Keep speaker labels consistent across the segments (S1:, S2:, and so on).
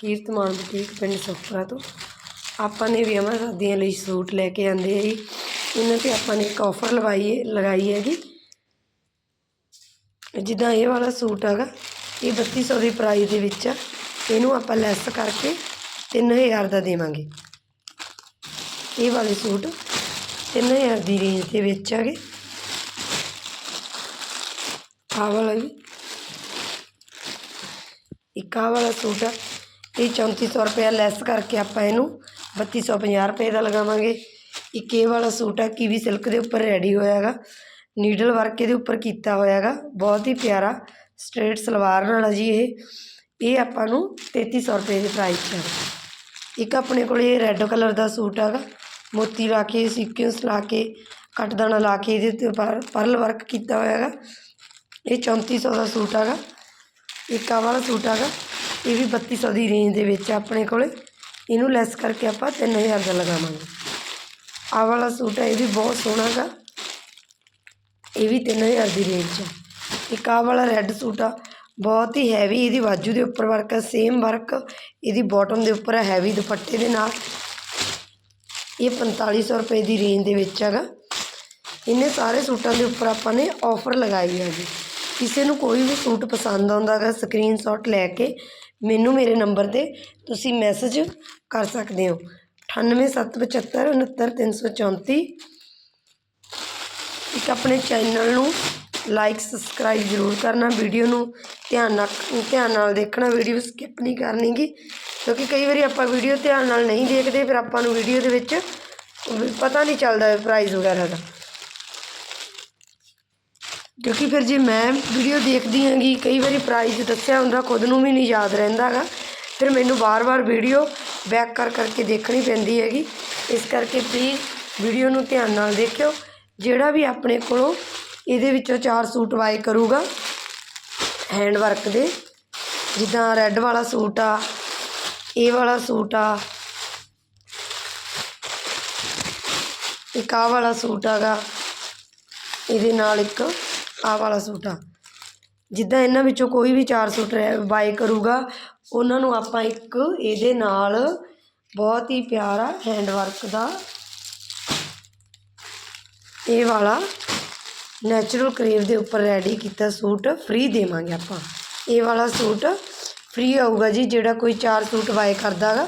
S1: ਕੀਰਤਮਾਨ boutique ਪਿੰਡ ਸੁਖਪੁਰਾ ਤੋਂ। ਆਪਾਂ ਨੇ ਵਿਆਹਾਂ ਸ਼ਾਦੀਆਂ ਲਈ ਸੂਟ ਲੈ ਕੇ ਆਂਦੇ ਆ ਜੀ। ਇਹਨਾਂ 'ਤੇ ਆਪਾਂ ਨੇ ਇੱਕ ਆਫਰ ਲਵਾਈ ਹੈ ਲਗਾਈ ਹੈਗੀ। ਜਿੱਦਾਂ ਇਹ ਵਾਲਾ ਸੂਟ ਹੈਗਾ, ਇਹ 3200 ਦੀ ਪ੍ਰਾਈਸ ਦੇ ਵਿੱਚ ਆ। ਇਹਨੂੰ ਆਪਾਂ ਲੈਸ ਕਰਕੇ 3000 ਦਾ ਦੇਵਾਂਗੇ। ਇਹ ਵਾਲੇ ਸੂਟ 3000 ਦੀ ਰੇਂਜ ਦੇ ਵਿੱਚ ਹੈਗੇ। ਆਹ ਵਾਲਾ ਵੀ ਇੱਕ ਆਹ ਵਾਲਾ ਸੂਟ ਆ। ਇਹ 3400 ਰੁਪਇਆ ਲੈਸ ਕਰਕੇ ਆਪਾਂ ਇਹਨੂੰ 3250 ਰੁਪਏ ਦਾ ਲਗਾਵਾਂਗੇ। ਇੱਕ ਇਹ ਵਾਲਾ ਸੂਟ ਆ, ਕੀਵੀ ਸਿਲਕ ਦੇ ਉੱਪਰ ਰੈਡੀ ਹੋਇਆ ਹੈਗਾ। ਨੀਡਲ ਵਰਕ ਇਹਦੇ ਉੱਪਰ ਕੀਤਾ ਹੋਇਆ ਹੈਗਾ। ਬਹੁਤ ਹੀ ਪਿਆਰਾ ਸਟ੍ਰੇਟ ਸਲਵਾਰ ਨਾਲ ਆ ਜੀ ਇਹ। ਇਹ ਆਪਾਂ ਨੂੰ 3300 ਰੁਪਏ ਦੇ ਪ੍ਰਾਈਸ 'ਚ ਹੈ ਇੱਕ ਆਪਣੇ ਕੋਲ ਇਹ ਰੈੱਡ ਕਲਰ ਦਾ ਸੂਟ ਹੈਗਾ। ਮੋਤੀ ਲਾ ਕੇ ਸੀਕੁਐਂਸ ਲਾ ਕੇ, ਕੱਟਦਾਣਾ ਲਾ ਕੇ ਇਹਦੇ ਉੱਤੇ ਪਰਲ ਵਰਕ ਕੀਤਾ ਹੋਇਆ ਹੈਗਾ। ਇਹ 3400 ਦਾ ਸੂਟ ਹੈਗਾ। ਇੱਕ ਆਹ ਵਾਲਾ ਸੂਟ ਹੈਗਾ। ਇਹ ਵੀ 3200 ਦੀ ਰੇਂਜ ਦੇ ਵਿੱਚ ਆ ਆਪਣੇ ਕੋਲੇ। ਇਹਨੂੰ ਲੈਸ ਕਰਕੇ ਆਪਾਂ 3000 ਦਾ ਲਗਾਵਾਂਗੇ। ਆਹ ਵਾਲਾ ਸੂਟ ਹੈ ਇਹ ਵੀ ਬਹੁਤ ਸੋਹਣਾ ਗਾ। ਇਹ ਵੀ 3000 ਦੀ ਰੇਂਜ 'ਚ ਹੈ। ਇੱਕ ਆਹ ਵਾਲਾ ਰੈੱਡ ਸੂਟ ਆ, ਬਹੁਤ ਹੀ ਹੈਵੀ ਇਹਦੀ ਬਾਜੂ ਦੇ ਉੱਪਰ ਵਰਕ ਹੈ ਸੇਮ ਵਰਕ ਇਹਦੀ ਬਾਟਮ ਦੇ ਉੱਪਰ ਹੈ ਹੈਵੀ ਦੁਪੱਟੇ ਦੇ ਨਾਲ। ਇਹ 4500 ਰੁਪਏ ਦੀ ਰੇਂਜ ਦੇ ਵਿੱਚ ਹੈਗਾ ਇਹਨੇ ਸਾਰੇ ਸੂਟਾਂ ਦੇ ਉੱਪਰ ਆਪਾਂ ਨੇ ਆਫਰ ਲਗਾਈ ਹੈ ਜੀ। ਕਿਸੇ ਨੂੰ ਕੋਈ ਵੀ ਸੂਟ ਪਸੰਦ ਆਉਂਦਾ ਹੈਗਾ ਸਕਰੀਨਸ਼ੋਟ ਲੈ ਕੇ ਮੈਨੂੰ ਮੇਰੇ ਨੰਬਰ ਤੇ ਤੁਸੀਂ ਮੈਸੇਜ ਕਰ ਸਕਦੇ ਹੋ। 98775 69334 ਇੱਕ ਆਪਣੇ ਚੈਨਲ ਨੂੰ ਲਾਈਕ ਸਬਸਕ੍ਰਾਈਬ ਜ਼ਰੂਰ ਕਰਨਾ। ਵੀਡੀਓ ਨੂੰ ਧਿਆਨ ਨਾਲ ਧਿਆਨ ਨਾਲ ਦੇਖਣਾ। ਵੀਡੀਓ ਸਕਿਪ ਨਹੀਂ ਕਰਨੀ ਕਿਉਂਕਿ ਕਈ ਵਾਰੀ ਆਪਾਂ ਵੀਡੀਓ ਧਿਆਨ ਨਾਲ ਨਹੀਂ ਦੇਖਦੇ, ਫਿਰ ਆਪਾਂ ਨੂੰ ਵੀਡੀਓ ਦੇ ਵਿੱਚ ਪਤਾ ਨਹੀਂ ਚੱਲਦਾ ਪ੍ਰਾਈਜ਼ ਵਗੈਰਾ ਦਾ। ਕਿਉਂਕਿ ਫਿਰ ਜੇ ਮੈਂ ਵੀਡੀਓ ਦੇਖਦੀ ਹੈਗੀ, ਕਈ ਵਾਰੀ ਪ੍ਰਾਈਜ਼ ਦੱਸਿਆ ਹੁੰਦਾ, ਖੁਦ ਨੂੰ ਵੀ ਨਹੀਂ ਯਾਦ ਰਹਿੰਦਾ ਗਾ ਫਿਰ ਮੈਨੂੰ ਵਾਰ-ਵਾਰ ਵੀਡੀਓ ਬੈਕ ਕਰ, ਕਰਕੇ ਦੇਖਣੀ ਪੈਂਦੀ ਹੈਗੀ। ਇਸ ਕਰਕੇ ਪਲੀਜ਼ ਵੀਡੀਓ ਨੂੰ ਧਿਆਨ ਨਾਲ ਦੇਖਿਓ। ਜਿਹੜਾ ਵੀ ਆਪਣੇ ਕੋਲੋਂ ਇਹਦੇ ਵਿੱਚੋਂ ਚਾਰ ਸੂਟ ਬਾਏ ਕਰੂਗਾ ਹੈਂਡ ਵਰਕ ਦੇ, ਜਿੱਦਾਂ ਰੈੱਡ ਵਾਲਾ ਸੂਟ ਆ ਇਹ ਵਾਲਾ ਸੂਟ ਆ, ਇੱਕ ਆ ਵਾਲਾ ਸੂਟ ਹੈਗਾ, ਇਹਦੇ ਨਾਲ ਇੱਕ ਆਹ ਵਾਲਾ ਸੂਟ ਆ। ਜਿੱਦਾਂ ਇਹਨਾਂ ਵਿੱਚੋਂ ਕੋਈ ਵੀ ਚਾਰ ਸੂਟ ਬਾਏ ਕਰੂਗਾ, ਉਹਨਾਂ ਨੂੰ ਆਪਾਂ ਇੱਕ ਇਹਦੇ ਨਾਲ ਬਹੁਤ ਹੀ ਪਿਆਰਾ ਹੈਂਡ ਵਰਕ ਦਾ ਇਹ ਵਾਲਾ ਨੈਚੁਰਲ ਕਰੇਵ ਦੇ ਉੱਪਰ ਰੈਡੀ ਕੀਤਾ ਸੂਟ ਫ੍ਰੀ ਦੇਵਾਂਗੇ ਆਪਾਂ। ਇਹ ਵਾਲਾ ਸੂਟ ਫ੍ਰੀ ਆਊਗਾ ਜੀ, ਜਿਹੜਾ ਕੋਈ ਚਾਰ ਸੂਟ ਬਾਏ ਕਰਦਾ ਗਾ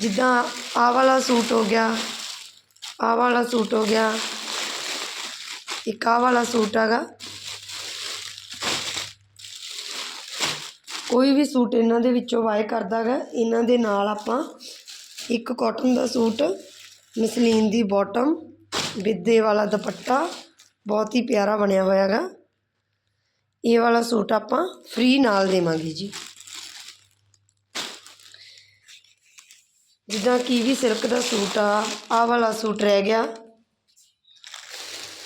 S1: ਜਿੱਦਾਂ ਆਹ ਵਾਲਾ ਸੂਟ ਹੋ ਗਿਆ, ਆਹ ਵਾਲਾ ਸੂਟ ਹੋ ਗਿਆ ਇੱਕ ਆਹ ਵਾਲਾ ਸੂਟ ਹੈਗਾ। ਕੋਈ ਵੀ ਸੂਟ ਇਹਨਾਂ ਦੇ ਵਿੱਚੋਂ ਬਾਏ ਕਰਦਾ ਗਾ ਇਹਨਾਂ ਦੇ ਨਾਲ ਆਪਾਂ ਇੱਕ ਕਾਟਨ ਦਾ ਸੂਟ, ਮਸਲੀਨ ਦੀ ਬਾਟਮ ਵਿੱਦੇ ਵਾਲਾ ਦੁਪੱਟਾ, ਬਹੁਤ ਹੀ ਪਿਆਰਾ ਬਣਿਆ ਹੋਇਆ ਹੈਗਾ। ਇਹ ਵਾਲਾ ਸੂਟ ਆਪਾਂ ਫ੍ਰੀ ਨਾਲ ਦੇਵਾਂਗੇ ਜੀ। ਜਿੱਦਾਂ ਕੀਵੀ ਸਿਲਕ ਦਾ ਸੂਟ ਆ, ਆਹ ਵਾਲਾ ਸੂਟ ਰਹਿ ਗਿਆ।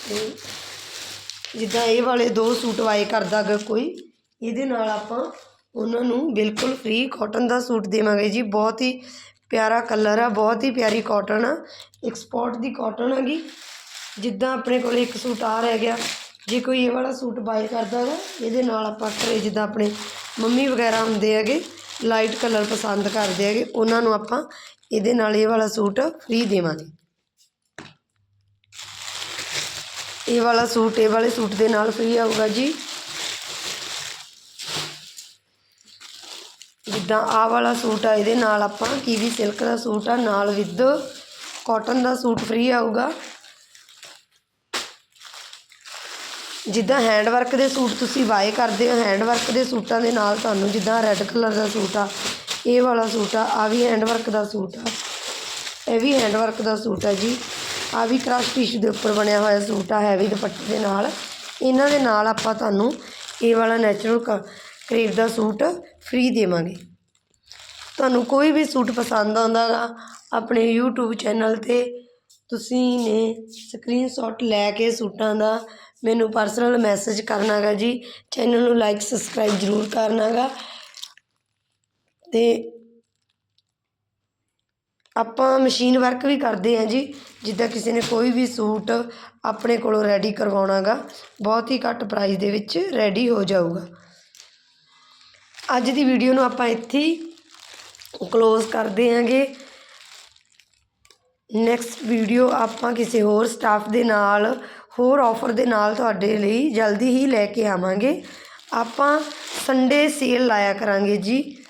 S1: ਤੇ ਜਿੱਦਾਂ ਇਹ ਵਾਲੇ ਦੋ ਸੂਟ ਵਾਏ ਕਰਦਾ ਗਾ ਕੋਈ, ਇਹਦੇ ਨਾਲ ਆਪਾਂ ਉਹਨਾਂ ਨੂੰ ਬਿਲਕੁਲ ਫ੍ਰੀ ਕਾਟਨ ਦਾ ਸੂਟ ਦੇਵਾਂਗੇ ਜੀ। ਬਹੁਤ ਹੀ ਪਿਆਰਾ ਕਲਰ ਆ, ਬਹੁਤ ਹੀ ਪਿਆਰੀ ਕਾਟਨ ਆ। ਐਕਸਪੋਰਟ ਦੀ ਕਾਟਨ ਹੈਗੀ ਜਿੱਦਾਂ ਆਪਣੇ ਕੋਲ ਇੱਕ ਸੂਟ ਆ ਰਹਿ ਗਿਆ। ਜੇ ਕੋਈ ਇਹ ਵਾਲਾ ਸੂਟ ਬਾਏ ਕਰਦਾ ਹੈਗਾ ਇਹਦੇ ਨਾਲ ਆਪਾਂ ਘਰੇ ਜਿੱਦਾਂ ਆਪਣੇ ਮੰਮੀ ਵਗੈਰਾ ਹੁੰਦੇ ਹੈਗੇ ਲਾਈਟ ਕਲਰ ਪਸੰਦ ਕਰਦੇ ਹੈਗੇ, ਉਹਨਾਂ ਨੂੰ ਆਪਾਂ ਇਹਦੇ ਨਾਲ ਇਹ ਵਾਲਾ ਸੂਟ ਫ੍ਰੀ ਦੇਵਾਂਗੇ। ਇਹ ਵਾਲਾ ਸੂਟ, ਇਹ ਵਾਲੇ ਸੂਟ ਦੇ ਨਾਲ ਫ੍ਰੀ ਆਊਗਾ ਜੀ। ਜਿੱਦਾਂ ਆਹ ਵਾਲਾ ਸੂਟ ਆ, ਇਹਦੇ ਨਾਲ ਆਪਾਂ ਕੀਵੀ ਸਿਲਕ ਦਾ ਸੂਟ ਆ, ਨਾਲ ਵਿਦ ਕਾਟਨ ਦਾ ਸੂਟ ਫ੍ਰੀ ਆਊਗਾ। ਜਿੱਦਾਂ ਹੈਂਡ ਵਰਕ ਦੇ ਸੂਟ ਤੁਸੀਂ ਬਾਏ ਕਰਦੇ ਹੋ ਹੈਂਡ ਵਰਕ ਦੇ ਸੂਟਾਂ ਦੇ ਨਾਲ ਤੁਹਾਨੂੰ ਜਿੱਦਾਂ ਰੈੱਡ ਕਲਰ ਦਾ ਸੂਟ ਆ, ਇਹ ਵਾਲਾ ਸੂਟ ਆ ਆ ਵੀ ਹੈਂਡ ਵਰਕ ਦਾ ਸੂਟ ਆ, ਇਹ ਵੀ ਹੈਂਡ ਵਰਕ ਦਾ ਸੂਟ ਆ ਜੀ। ਆ ਵੀ ਕ੍ਰਾਸ ਟਿਸ਼ੂ ਦੇ ਉੱਪਰ ਬਣਿਆ ਹੋਇਆ ਸੂਟ ਆ ਹੈਵੀ ਦੁਪੱਟੇ ਦੇ ਨਾਲ। ਇਹਨਾਂ ਦੇ ਨਾਲ ਆਪਾਂ ਤੁਹਾਨੂੰ ਇਹ ਵਾਲਾ ਨੈਚੁਰਲ ਕਰੇਵ ਦਾ ਸੂਟ ਫ੍ਰੀ ਦੇਵਾਂਗੇ। ਤੁਹਾਨੂੰ ਕੋਈ ਵੀ ਸੂਟ ਪਸੰਦ ਆਉਂਦਾ ਗਾ ਆਪਣੇ YouTube ਚੈਨਲ ਤੇ ਤੁਸੀਂ ਨੇ ਸਕਰੀਨਸ਼ਾਟ ਲੈ ਕੇ ਸੂਟਾਂ ਦਾ ਮੈਨੂੰ ਪਰਸਨਲ ਮੈਸੇਜ ਕਰਨਾ ਗਾ ਜੀ। ਚੈਨਲ ਨੂੰ ਲਾਈਕ ਸਬਸਕ੍ਰਾਈਬ ਜ਼ਰੂਰ ਕਰਨਾ ਗਾ ਤੇ ਆਪਾਂ ਮਸ਼ੀਨ ਵਰਕ ਵੀ ਕਰਦੇ ਹਾਂ ਜੀ। ਜਿੱਦਾਂ ਕਿਸੇ ਨੇ ਕੋਈ ਵੀ ਸੂਟ ਆਪਣੇ ਕੋਲੋਂ ਰੈਡੀ ਕਰਵਾਉਣਾ ਗਾ ਬਹੁਤ ਹੀ ਘੱਟ ਪ੍ਰਾਈਸ ਦੇ ਵਿੱਚ ਰੈਡੀ ਹੋ ਜਾਊਗਾ। ਅੱਜ ਦੀ ਵੀਡੀਓ ਨੂੰ ਆਪਾਂ ਇੱਥੇ ਕਲੋਜ਼ ਕਰਦੇ ਹਾਂਗੇ। ਨੈਕਸਟ ਵੀਡੀਓ ਆਪਾਂ ਕਿਸੇ ਹੋਰ ਸਟਾਫ ਦੇ ਨਾਲ, ਹੋਰ ਆਫਰ ਦੇ ਨਾਲ ਤੁਹਾਡੇ ਲਈ ਜਲਦੀ ਹੀ ਲੈ ਕੇ ਆਵਾਂਗੇ। ਆਪਾਂ ਸੰਡੇ ਸੇਲ ਲਾਇਆ ਕਰਾਂਗੇ ਜੀ।